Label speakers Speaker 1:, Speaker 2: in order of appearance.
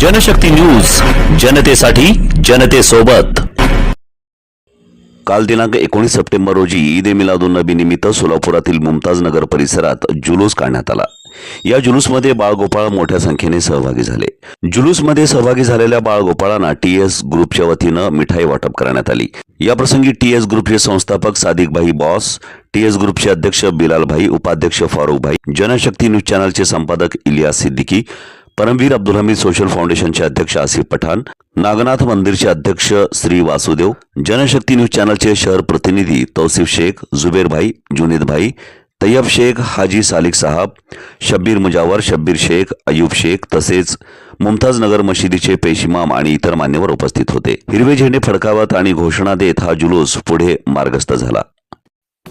Speaker 1: Janshakti news जनतेसाठी जनतेसोबत. काल दिनांक एकोणीस सप्टेंबर रोजी ईद ए मिलादुन नबी निमित्त सोलापुरातील मुमताज नगर परिसरात जुलूस काढण्यात आला. या जुलूसमध्ये बाळगोपाळ मोठ्या संख्येने सहभागी झाले. जुलूसमध्ये सहभागी झालेल्या बाळगोपाळांना टी एस ग्रुपच्या वतीनं मिठाई वाटप करण्यात आली. या प्रसंगी टी एस ग्रुपचे संस्थापक सादिकभाई बॉस टी एस ग्रुपचे अध्यक्ष बिलालभाई उपाध्यक्ष फारुखभाई जनशक्ती न्यूज चॅनलचे संपादक इलियास सिद्दीकी परमवीर अब्दुल हमीद सोशल फाउंडेशनचे अध्यक्ष आसिफ पठाण नागनाथ मंदिरचे अध्यक्ष श्री वासुदेव जनशक्ती न्यूज चॅनलचे शहर प्रतिनिधी तौसिफ शेख जुबेर भाई जुनेद भाई तय्यब शेख हाजी सालिक साहब शब्बीर मुजावर शब्बीर शेख अयूब शेख तसेच मुमताज नगर मशिदीचे पेशिमाम आणि इतर मान्यवर उपस्थित होते. हिरवे झेंडे फडकावत आणि घोषणा देत हा जुलूस पुढे मार्गस्थ झाला.